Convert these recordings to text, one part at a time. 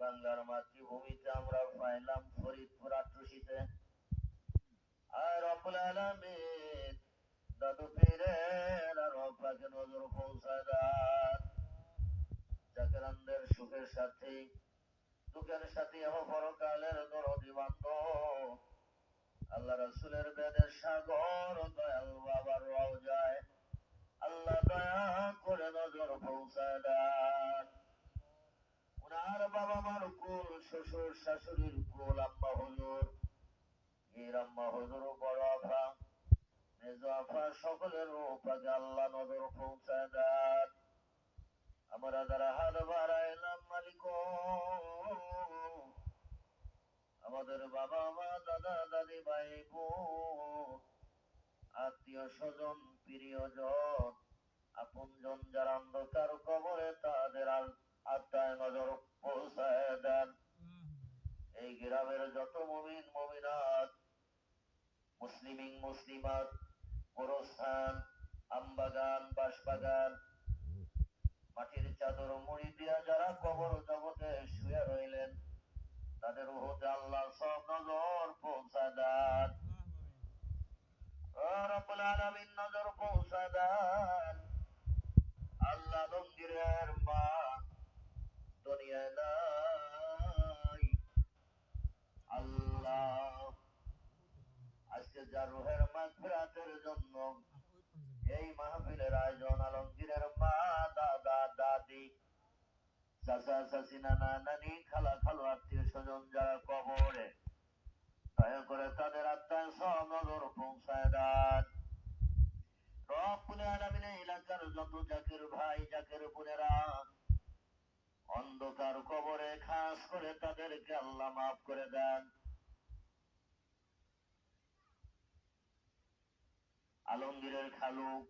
বাংলার মাতৃভূমিতে আমরা পাইলাম ফরিদপুর আট্রসিতে আর দাদু আর অপাকে নজর সুখের সাথে, দুঃখের সাথে এহ পরকালের দরদি বান্ধব আল্লাহ রাসূলের বেদের সাগর বাবা মার কুল, শ্বশুর শাশুড়ির কুল, আম্মা হুজুর এর আম্মা হুজুর, বড় আফা মেজ আফা সকলের উপাকে আল্লাহ নজর পৌঁছায় দেন। আমরা যারা হাত বাড়াইলাম মালিক আমাদের বাবা মা, দাদা, দাদি, ভাই, বোন, আত্মীয় স্বজন, প্রিয়জন, আপনজন যারা অন্ধকার কবরে, তাদের আল- আত্মায় নজর পৌঁছায় দেন। এই গ্রামের যত মমিন মমিনাত মুসলিমিং মুসলিমাত গোরস্থান আমবাগান বাঁশবাগান মাটির চাদর মুড়ি দিয়া যারা কবর জগতে শুয়ে রইলেন তাদের উহুতে আল্লাহ সব নজর পৌঁছায় দেন ও রব্বুল আলামিন নজর পৌঁছায় দেন আল্লাহ লঙ্গিরের মা দুনিয়ায় নাই আল্লাহ যার রুহের জন্য। এই মাহফিলের আয়োজন আলমগীরের মা, দাদা, দাদি, চাচা, চাচি, নানা, নানি, খালা, খালু, আত্মীয় স্বজন যারা কবরে, দয়া করে তাদের আত্মায় সব পৌঁছায় দেন। রব্বুল আলামিন এলাকার যত জাকির ভাই, জাকির বোনেরা অন্ধকার কবরে খাস করে তাদেরকে আল্লাহ মাফ করে দেন। আলমগীরের খালু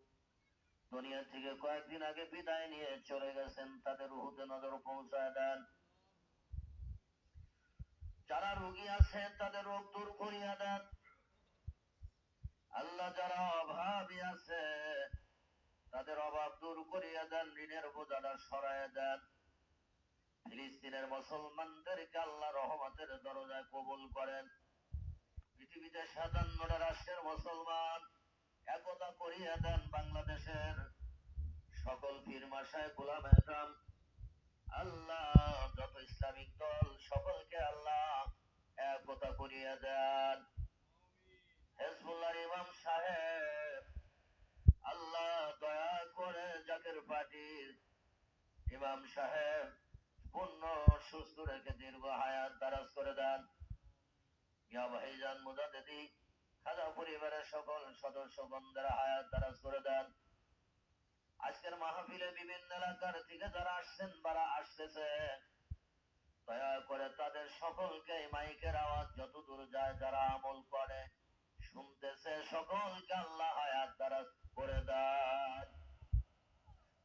দুনিয়া থেকে কয়েকদিন আগে বিদায় নিয়ে চলে গেছেন, তাদের রুহুতে নজর পৌঁছায় দেন। যারা রোগী আছে তাদের রোগ দূর করিয়া দেন। আল্লাহ যারা অভাবী আছে, তাদের অভাব দূর করিয়া দেন, ঋণের বোঝাটা সরাইয়া দেন। ফিলিস্তিনের মুসলমানদেরকে আল্লাহ রহমতের দরজায় কবুল করেন। পৃথিবীতে সাতান্নটা রাষ্ট্রের মুসলমান। একতা করিয়া দেন বাংলাদেশের সকল পীর মাসায় গোলাম একরাম। আল্লাহ, যত ইসলামিক দল, সকলকে আল্লাহ একতা করিয়া দেন। হেজবুল্লাহর ইমাম সাহেব, আল্লাহ দয়া করে জাকের পার্টির ইমাম সাহেব পূর্ণ সুস্থ রেখে দীর্ঘ হায়াত দারাজ করে দেন। ইয়া ভাইজান মুজাদ্দিদি খাজা পরিবারের সকল সদস্য হায়াত দারাজ করে দেন। আজকের মাহফিলে বিভিন্ন এলাকার থেকে যারা আসছেন যারা আসতেছে। দয়া করে তাদের সকলকে মাইকের আওয়াজ যত দূর যায় যারা আমল করে, শুনতেছে সকলকে আল্লাহ হায়াত দারাজ করে দেন।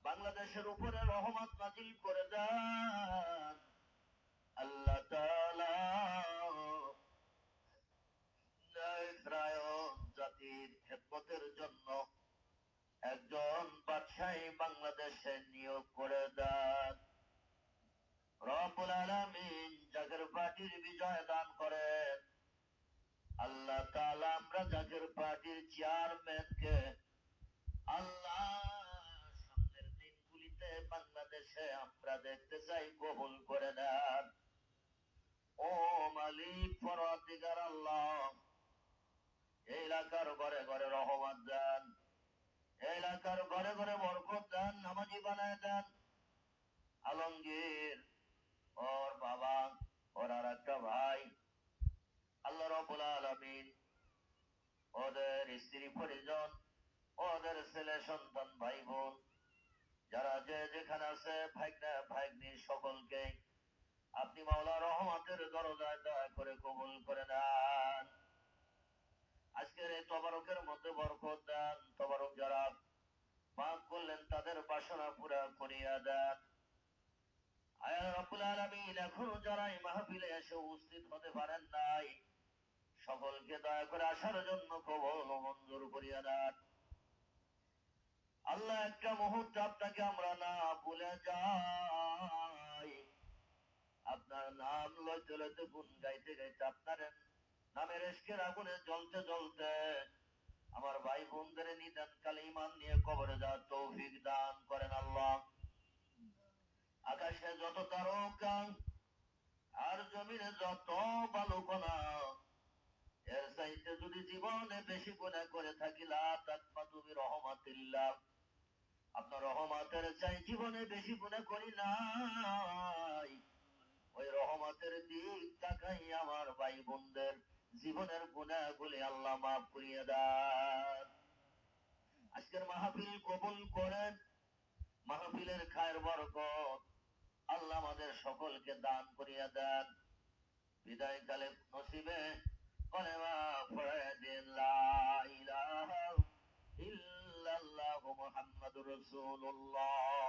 বাংলাদেশের উপরে রহমত নাজিল করে দেন। আল্লাহ খেদমতের জন্য একজন বাদশাহী বাংলাদেশে নিয়োগ করে দেন। রব্বুল আলামিন জাগের পার্টির বিজয় দান করেন। আল্লাহ তাআলা আমরা জাগের পার্টির চেয়ারম্যানকে আল্লাহ সামনের দিনগুলিতে বাংলাদেশে আমরা দেখতে চাই কবুল করে নেন। ও মালিক, পরওয়ারদিগার, আল্লাহ এলাকার ঘরে ঘরে রহমত দেন এলাকার ঘরে ঘরে বরকত দেন নামাজি বানায় দেন আলমগীর, ওর বাবা ওর আর একটা ভাই। আল্লাহ রবুল আলমিন ওদের স্ত্রী পরিজন, ওদের ছেলে সন্তান ভাই বোন যারা যে যেখানে আছে ভাইগনা ভাইগনি সকলকে আপনি মাওলা রহমতের দরজায় দয়া করে কবুল করে নেন। আজকের এই তবারকের মধ্যে বরকত দেন। তবারক যারা পাক করলেন, তাদের বাসনা পুরা করিয়া দেন। এখনও যারা এই মাহফিলে এসে উপস্থিত হতে পারেন নাই, সকলকে দয়া করে আসার জন্য কবল মঞ্জুর করিয়া দেন। আল্লাহ একটা মুহূর্ত আপনাকে আমরা না ভুলে যাই। আপনার আপনার নাম লইতে লইতে গুণ গাইতে গাইতে আপনার নামের এসকের আগুনে জ্বলতে জ্বলতে আমার ভাই বোনদের নিদান কালে ইমান নিয়ে কবরে যাওয়ার তৌফিক দান করেন আল্লাহ। আকাশে যত তারকা আর জমিনে যত বালুকণা, এর চাইতে যদি জীবনে বেশি গুণা করে থাকিলা তাকমা তুমি রহমাতিল্লাহ আপনার রহমাতের চাই জীবনে বেশি গুণা করি নাই। ওই রহমতের দিক তাকাই আমার ভাই বোনদের। জীবনের গুণাগুলি আল্লাহ মাফ করিয়ে দেন। আজকের মাহফিল কবুল করেন, মাহফিলের খায়ের বরকত আল্লাহ আমাদের সকলকে দান করিয়া দেন। বিদায় কালে নসিবে কলেমা ইল্লাল্লাহু মুহাম্মাদুর রাসূলুল্লাহ।